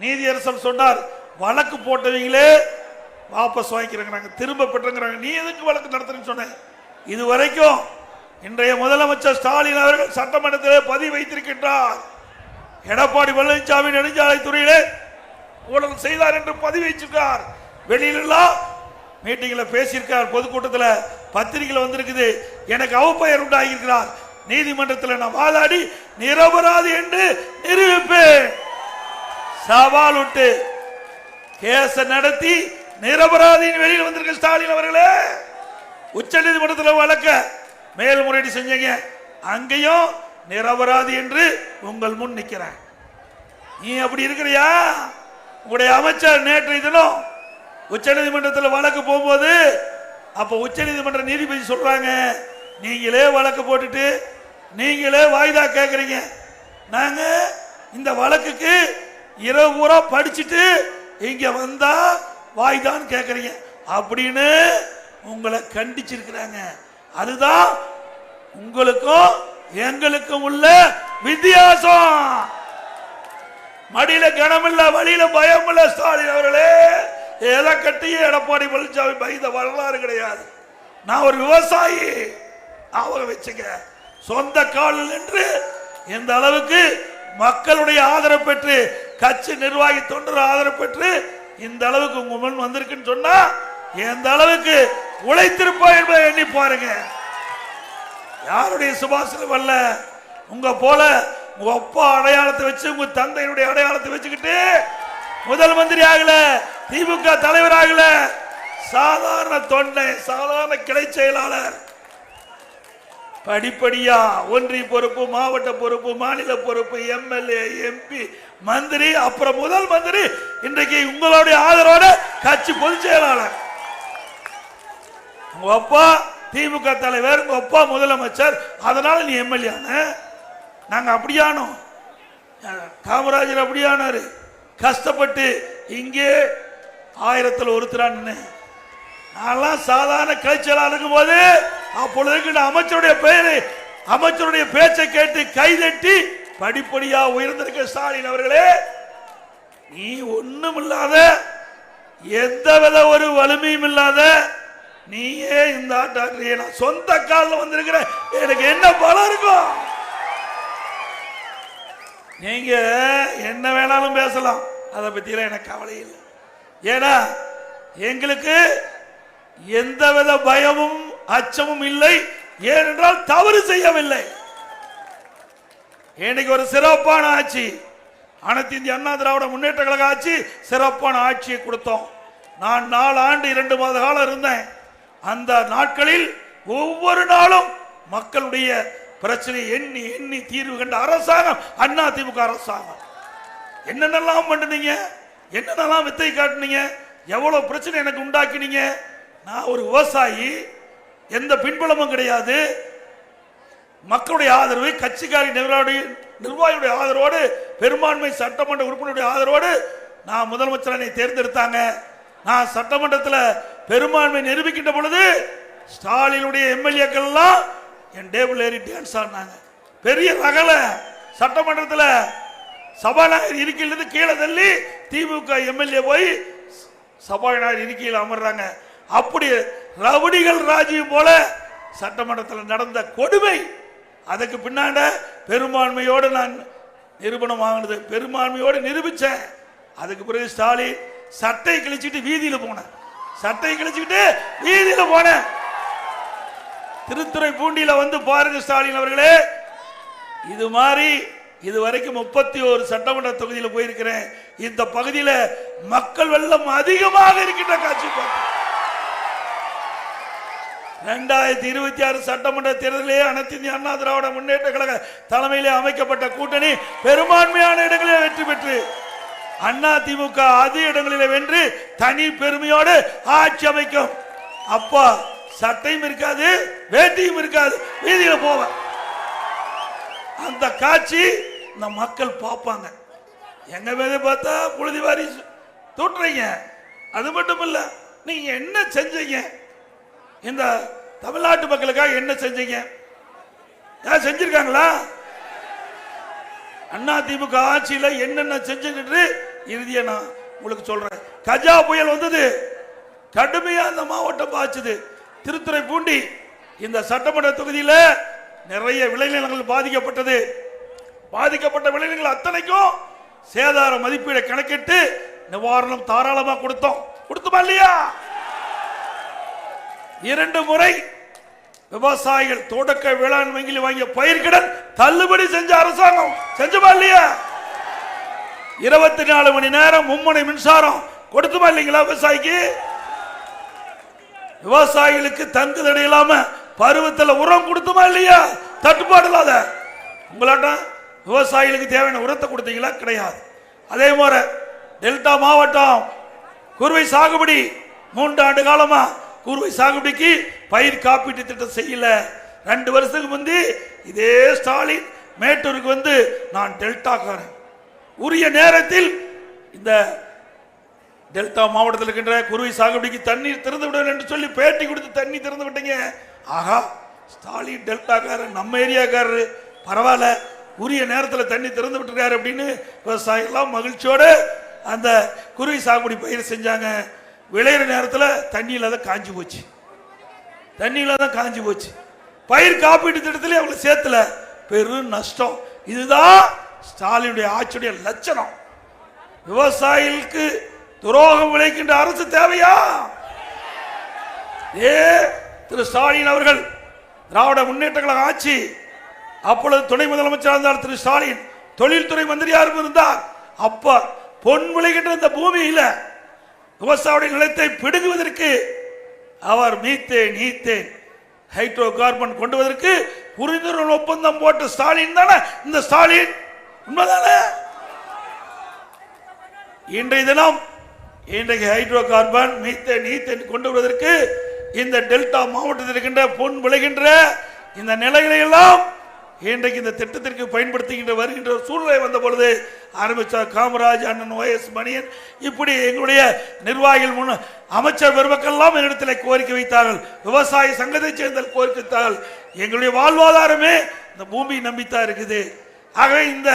நீதியரசர் சொன்னார் வழக்கு போட்டவங்களே வாபஸ் வாங்கிக்கிறாங்க திரும்ப பெற்றுங்கிறாங்க. நீ எதுக்கு வழக்கு நடத்துறேன்னு சொன்னேன் இது வரைக்கும் இன்றைய முதலமைச்சர் ஸ்டாலின் அவர்கள் சட்டமன்றத்திலே பதிவு வைத்திருக்கின்றார். எடப்பாடி பழனிசாமி நெடுஞ்சாலைத்துறையிலே ஊழல் செய்தார் என்று பதிவு வச்சிருக்கார் வெளியிலெல்லாம் மீட்டிங்கில் பேசியிருக்கார் பொதுக்கூட்டத்தில் பத்திரிகையில் வந்திருக்குது. எனக்கு அவப்பெயர் உண்டாகியிருக்கிறார். நீதிமன்றத்தில் நான் வாதாடி நிரபராது என்று நிரூபிப்பேன். சவால் விட்டு கேச நடத்தி நிரபராதியின் வெளியில் வந்திருக்க ஸ்டாலின் அவர்களே உச்ச நீதிமன்றத்தில் வழக்க மேல்முறையீடு செஞ்சீங்க. அங்கேயும் நிரபராதி என்று உங்கள் முன் நிற்கிறேன் நீ அப்படி இருக்கிறியா? உங்களுடைய அமைச்சர் நேற்றைய தினம் உச்ச நீதிமன்றத்தில் வழக்கு போகும்போது அப்போ உச்ச நீதிமன்ற நீதிபதி சொல்றாங்க நீங்களே வழக்கு போட்டுட்டு நீங்களே வாய்தா கேட்குறீங்க நாங்கள் இந்த வழக்குக்கு இரவு பூரா படிச்சுட்டு இங்க வந்தா வாய்தான்னு கேட்குறீங்க அப்படின்னு உங்களை கண்டிச்சிருக்கிறாங்க. அதுதான் உங்களுக்கும் எங்களுக்கும் உள்ள வித்தியாசம். மடியில கனமில்ல வழியில பயம் இல்ல ஸ்டாலின் அவர்களே. எதை கட்டி எடப்பாடி பழனிசாமி பயந்த வரலாறு கிடையாது. நான் ஒரு விவசாயி. அவங்க வச்சுக்க சொந்த காலில் நின்று இந்த அளவுக்கு மக்களுடைய ஆதரவு பெற்று கட்சி நிர்வாகி தொண்டர் ஆதரவு பெற்று இந்த அளவுக்கு உங்க முன் வந்திருக்குன்னு சொன்னா எந்த அளவுக்கு உழைத்திருப்போம் என்பதை எண்ணி பாருங்க. யாருடைய சுபாசனம் அல்ல உங்க போல உங்க அப்பா அடையாளத்தை வச்சு உங்க தந்தையினுடைய அடையாளத்தை வச்சுக்கிட்டு முதல் மந்திரி ஆகல திமுக தலைவர் ஆகல சாதாரண தொண்டை சாதாரண கிளை செயலாளர் படிப்படியா ஒன்றிய பொறுப்பு மாவட்ட பொறுப்பு மாநில பொறுப்பு எம்எல்ஏ எம்பி மந்திரி அப்புறம் முதல் மந்திரி. இன்றைக்கு உங்களுடைய ஆதரவோட கட்சி பொதுச் செயலாளர். உங்க அப்பா திமுக தலைவர் உங்க அப்பா முதலமைச்சர். அதனால நீ எம்எல்ஏ நாங்க அப்படியானோம். காமராஜர் அப்படியானாரு. கஷ்டப்பட்டு இங்கே ஆயிரத்தில் ஒருத்தரான்னு நான்லாம் சாதாரண கலைச்சலாக இருக்கும் போது அப்பொழுது அமைச்சருடைய பெயரை அமைச்சருடைய பேச்சை கேட்டு கைதட்டி படிப்படியா உயர்ந்திருக்க ஸ்டாலின் அவர்களே நீ ஒண்ணும் இல்லாத எந்த வித ஒரு வலிமையும் இல்லாத நீயே இந்த ஆட்டாக்குறிய நான் சொந்த காலில் வந்திருக்கிற எனக்கு என்ன பலம் இருக்கும் நீங்க என்ன வேணாலும் பேசலாம். அதை பத்தியெல்லாம் எனக்கு கவலை இல்லை. ஏன்னா எங்களுக்கு எந்தவித பயமும் அச்சமும் இல்லை ஏனென்றால் தவறு செய்யவில்லை. இன்னைக்கு ஒரு சிறப்பான ஆட்சி. அனைத்து இந்திய அண்ணா திராவிட முன்னேற்ற கழக ஆட்சி சிறப்பான ஆட்சியை கொடுத்தோம். நான் நாலு ஆண்டு இரண்டு மாத காலம் இருந்தேன். அந்த நாட்களில் ஒவ்வொரு நாளும் மக்களுடைய பிரச்சனை எண்ணி எண்ணி தீர்வு கண்ட அரசாங்கம் அண்ணா திமுக அரசாங்கம். என்னென்னலாம் பண்ணுனீங்க? என்னென்னலாம் வித்தை காட்டினீங்க? எவ்வளோ பிரச்சனை எனக்கு உண்டாக்கினீங்க? நான் ஒரு விவசாயி. எந்த பின்புலமும் கிடையாது. மக்களுடைய ஆதரவு கட்சிக்காரி நிர்வாகி நிர்வாகியுடைய ஆதரவோடு பெரும்பான்மை சட்டமன்ற உறுப்பினருடைய ஆதரவோடு நான் முதலமைச்சர் தேர்ந்தெடுத்தாங்க. நான் சட்டமன்றத்தில் பெரும்பான்மை நிரூபிக்கின்ற பொழுது ஸ்டாலினுடைய எம்எல்ஏக்கள் எல்லாம் என் டேபிள் ஏறி டான்ஸ் ஆடினாங்க. பெரிய ரகல சட்டமன்றத்தில் சபாநாயகர் இருக்கையிலிருந்து கீழே தள்ளி திமுக எம்எல்ஏ போய் சபாநாயகர் இருக்கையில் அமர்றாங்க. அப்படி ரவுடிகள் ராஜீவ் போல சட்டமன்றத்தில் நடந்த கொடுமை அதுக்கு பின்னாண்ட பெரும்பான்மையோடு நான் நிரூபணம் வாங்கினது பெரும்பான்மையோடு நிரூபித்தேன் அதுக்கு பிறகு ஸ்டாலின் சட்டை கிழிச்சிட்டு வீதியில் போனேன் சட்டை கிழிச்சுக்கிட்டு வீதியில் போனேன் திருத்துறை பூண்டியில் வந்து பாருங்க ஸ்டாலின் அவர்களே இது மாதிரி இது வரைக்கும் முப்பத்தி ஒரு சட்டமன்ற தொகுதியில் போயிருக்கிறேன். இந்த பகுதியில் மக்கள் வெள்ளம் அதிகமாக இருக்கின்ற காட்சி பார்த்தேன் ரெண்டாயிரத்தி இருபத்தி ஆறு சட்டமன்ற தேர்தலிலே அனைத்து இந்திய அண்ணா திராவிட முன்னேற்ற கழக தலைமையிலே அமைக்கப்பட்ட கூட்டணி பெரும்பான்மையான இடங்களில் வெற்றி பெற்று அண்ணா திமுக அதே இடங்களிலே வென்று தனி பெருமையோடு ஆட்சி அமைக்கும். அப்பா சட்டையும் இருக்காது வேட்டியும் இருக்காது வீதியில போவேன் அந்த காட்சி இந்த மக்கள் பார்ப்பாங்க. எங்க மீது பார்த்தா புழுதி வாரி தூட்டுறீங்க. அது மட்டும் இல்ல நீங்க என்ன செஞ்சீங்க? இந்த தமிழ்நாட்டு மக்களுக்காக என்ன செஞ்சீங்க? ஏன் செஞ்சிருக்காங்களா? அண்ணா திமுக ஆட்சியில் என்னென்ன செஞ்சுக்கிட்டு இறுதியை நான் உங்களுக்கு சொல்றேன். கஜா புயல் வந்தது. கடுமையா அந்த மாவட்டம் பாய்ச்சது. திருத்துறை பூண்டி இந்த சட்டமன்ற தொகுதியில் நிறைய விளைநிலங்கள் பாதிக்கப்பட்டது. பாதிக்கப்பட்ட விளைநிலங்கள் அத்தனைக்கும் சேதார மதிப்பீடை கணக்கிட்டு நிவாரணம் தாராளமாக கொடுத்தோம். கொடுத்தோமா இல்லையா? இரண்டு முறை விவசாயிகள் தொடக்க வேளாண் வங்கியில் வாங்கிய பயிர்கடன் தள்ளுபடி செஞ்ச அரசாங்கம். செஞ்சுமா இல்லையா? இருபத்தி நாலு மணி நேரம் மும்முனை மின்சாரம். கொடுத்துமா இல்லைங்களா விவசாயிக்கு? விவசாயிகளுக்கு தங்கு தடை இல்லாம பருவத்தில் உரம் கொடுத்துமா இல்லையா? தட்டுப்பாடு இல்லாத. உங்களாட்டம் விவசாயிகளுக்கு தேவையான உரத்தை கொடுத்தீங்களா? கிடையாது. அதே மாதிரி டெல்டா மாவட்டம் குறுவை சாகுபடி மூன்று ஆண்டு காலமா குறுவை சாகுபடிக்கு பயிர் காப்பீட்டு திட்டம் செய்யல. ரெண்டு வருஷத்துக்கு முந்தி இதே ஸ்டாலின் மேட்டூருக்கு வந்து நான் டெல்டாக்காரன். உரிய நேரத்தில் இந்த டெல்டா மாவட்டத்தில் இருக்கின்ற குருவி சாகுபடிக்கு தண்ணீர் திறந்து விடுவேன் என்று சொல்லி பேட்டி கொடுத்து தண்ணி திறந்து விட்டீங்க. ஆகா ஸ்டாலின் டெல்டாக்காரர் நம்ம ஏரியாக்காரரு. பரவாயில்ல உரிய நேரத்தில் தண்ணி திறந்து விட்டுருக்காரு அப்படின்னு விவசாயிகள்லாம் மகிழ்ச்சியோடு அந்த குருவி சாகுபடி பயிர் செஞ்சாங்க. விளையிற நேரத்தில் தண்ணி இல்லாத காஞ்சி போச்சு. தண்ணி இல்லாத காஞ்சி போச்சு. பயிர் காப்பீட்டு திட்டத்திலே அவங்களை சேர்த்துல. பெரும் நஷ்டம். இதுதான் ஸ்டாலினுடைய ஆட்சியுடைய லட்சணம். விவசாயிகளுக்கு துரோகம் விளைக்கின்ற அரசு தேவையா? ஏ திரு ஸ்டாலின் அவர்கள் திராவிட முன்னேற்ற கழக ஆட்சி. அப்பொழுது துணை முதலமைச்சர் இருந்தார் திரு ஸ்டாலின். தொழில்துறை மந்திரியாரும் இருந்தார் அப்ப பொன் விளைகின்ற இந்த பூமியில் விவசாய நிலத்தை பிடுங்குவதற்கு அவர் மீத்தேன் ஈத்தேன் ஹைட்ரோ கார்பன் கொண்டு வருவதற்கு புரிந்துணர்வு ஒப்பந்தம் போட்ட ஸ்டாலின் தானே? இந்த ஸ்டாலின் உண்மைதானே? இன்றைய தினம் இன்றைக்கு ஹைட்ரோ கார்பன் மீத்தேன் ஈத்தேன் கொண்டு வருவதற்கு இந்த டெல்டா மாவட்டத்தில் இருக்கின்ற பொன் விளைகின்ற இந்த நிலைகளை எல்லாம் இன்றைக்கு இந்த திட்டத்திற்கு பயன்படுத்துகின்ற வருகின்ற ஒரு சூழ்நிலை வந்த பொழுது ஆரம்பித்தார் காமராஜ் அண்ணன் ஓஎஸ் மணியன் இப்படி எங்களுடைய நிர்வாகிகள் முன் அமைச்சர் பெருமக்கெல்லாம் என்னிடத்தில் கோரிக்கை வைத்தார்கள். விவசாய சங்கத்தைச் சேர்ந்த கோரிக்கை வைத்தார்கள். எங்களுடைய வாழ்வாதாரமே இந்த பூமி நம்பித்தான் இருக்குது. ஆகவே இந்த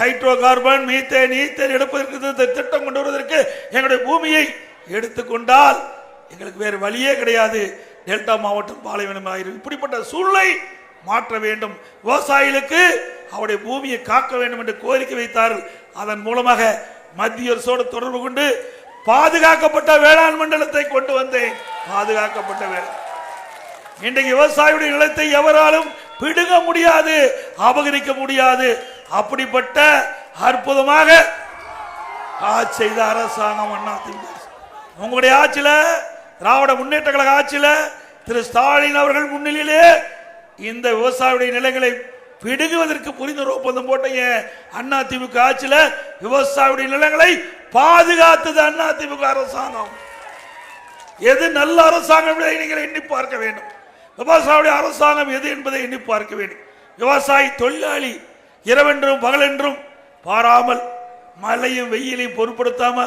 ஹைட்ரோ கார்பன் மீத்தேன் ஈத்தேன் எடுப்பதற்கு இந்த திட்டம் கொண்டு வருவதற்கு எங்களுடைய பூமியை எடுத்துக்கொண்டால் எங்களுக்கு வேறு வழியே கிடையாது. டெல்டா மாவட்டம் பாலைவனம் ஆயிரும் இப்படிப்பட்ட சூழ்நிலை மாற்ற வேண்டும். விவசாயிகளுக்கு அவருடைய பூமியை காக்க வேண்டும் என்று கோரிக்கை வைத்தார்கள் அதன் மூலமாக மத்திய அரசோடு தொடர்பு கொண்டு பாதுகாக்கப்பட்ட வேளாண் மண்டலத்தை கொண்டு வந்தேன். பாதுகாக்கப்பட்ட வேளாண். இன்றைக்கு விவசாயியுடைய நிலத்தை எவராலும் பிடுங்க முடியாது அபகரிக்க முடியாது. அப்படிப்பட்ட அற்புதமாக ஆட்சி செய்த அரசாங்கம் அண்ணா திமுக. உங்களுடைய ஆட்சியில திராவிட முன்னேற்ற கழக ஆட்சியில திரு ஸ்டாலின் அவர்கள் முன்னிலையிலே இந்த விவசாயியுடைய நிலங்களை பிடுங்குவதற்கு புரிந்துணர்வு ஒப்பந்தம் போட்டீங்க அண்ணா திமுக ஆட்சியில் விவசாயியுடைய நிலங்களை பாதுகாத்தது அண்ணா திமுக அரசாங்கம்? எது நல்ல அரசாங்கம் நீங்கள் எண்ணி பார்க்க வேண்டும். விவசாயியுடைய அரசாங்கம் எது என்பதை எண்ணி பார்க்க வேண்டும். விவசாயி தொழிலாளி இரவென்றும் பகலென்றும் பாராமல் மழையும் வெயிலையும் பொருட்படுத்தாம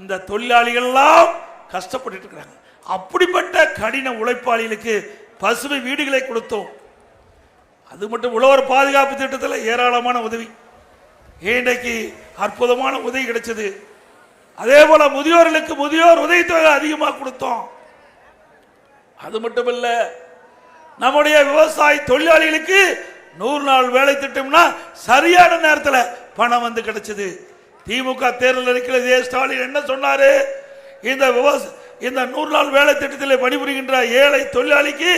இந்த தொழிலாளிகள் எல்லாம் கஷ்டப்பட்டு இருக்கிறாங்க. அப்படிப்பட்ட கடின உழைப்பாளிகளுக்கு பசுமை வீடுகளை கொடுத்தோம். அது மட்டும் உழவர் பாதுகாப்பு திட்டத்தில் ஏராளமான உதவி. இன்றைக்கு அற்புதமான உதவி கிடைச்சது. அதே போல முதியோர்களுக்கு முதியோர் உதவித்தொகை அதிகமாக கொடுத்தோம். அது மட்டுமல்ல நம்முடைய விவசாய தொழிலாளிகளுக்கு நூறு நாள் வேலை திட்டம்னா சரியான நேரத்தில் பணம் வந்து கிடைச்சது. திமுக தேர்தல் இருக்கிற இதே ஸ்டாலின் என்ன சொன்னாரு? இந்த விவசாய இந்த நூறு நாள் வேலை திட்டத்தில் பணிபுரிகின்ற ஏழை தொழிலாளிக்கு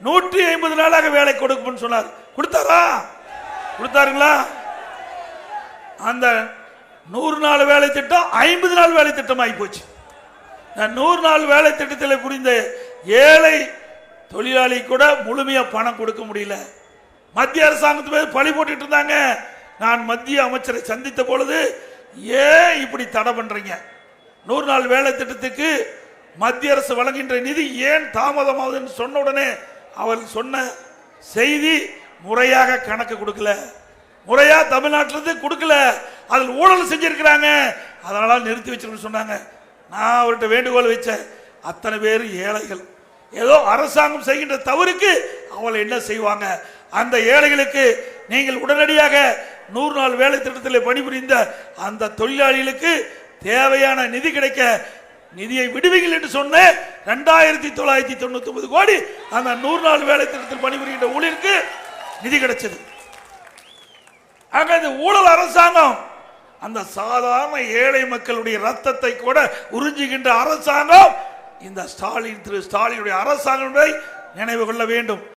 நூற்றி ஐம்பது நாளாக வேலை கொடுக்கும்னு சொன்னார். கொடுத்தாரா? கொடுத்தாருங்களா? அந்த நூறு நாள் வேலை திட்டம் ஐம்பது நாள் வேலை திட்டம் ஆகி போச்சு. நான் நூறு நாள் வேலை திட்டத்தில் புரிந்த ஏழை தொழிலாளி கூட முழுமையாக பணம் கொடுக்க முடியல. மத்திய அரசாங்கத்து மேல் பழி போட்டுட்டு இருந்தாங்க. நான் மத்திய அமைச்சரை சந்தித்த பொழுது ஏன் இப்படி தடை பண்றீங்க? நூறு நாள் வேலை திட்டத்துக்கு மத்திய அரசு வழங்குகின்ற நிதி ஏன் தாமதமாகுதுன்னு சொன்ன உடனே அவர் சொன்ன செய்தி முறையாக கணக்கு கொடுக்கல. முறையாக தமிழ்நாட்டிலிருந்து கொடுக்கல. அதில் ஊழல் செஞ்சிருக்கிறாங்க. அதனால நிறுத்தி வச்சிருக்கணும்னு சொன்னாங்க. நான் அவர்கிட்ட வேண்டுகோள் வச்சேன். அத்தனை பேர் ஏழைகள். ஏதோ அரசாங்கம் செய்கின்ற தவறுக்கு அவள் என்ன செய்வாங்க? அந்த ஏழைகளுக்கு நீங்கள் உடனடியாக நூறு நாள் வேலை திட்டத்தில் பணிபுரிந்த அந்த தொழிலாளிகளுக்கு தேவையான நிதி கிடைக்க நிதியை விடுவீங்கள் என்று சொன்ன ரெண்டாயிரத்தி தொள்ளாயிரத்தி தொண்ணூத்தி ஒன்பது கோடி அந்த நூறு நாள் வேலை திட்டத்தில் பணிபுரிகின்ற ஊழியருக்கு நிதி கிடைச்சது. ஆக இந்த ஊழல் அரசாங்கம். அந்த சாதாரண ஏழை மக்களுடைய ரத்தத்தை கூட உறிஞ்சுகின்ற அரசாங்கம் இந்த ஸ்டாலின் திரு ஸ்டாலினுடைய அரசாங்கம் நினைவு கொள்ள வேண்டும்.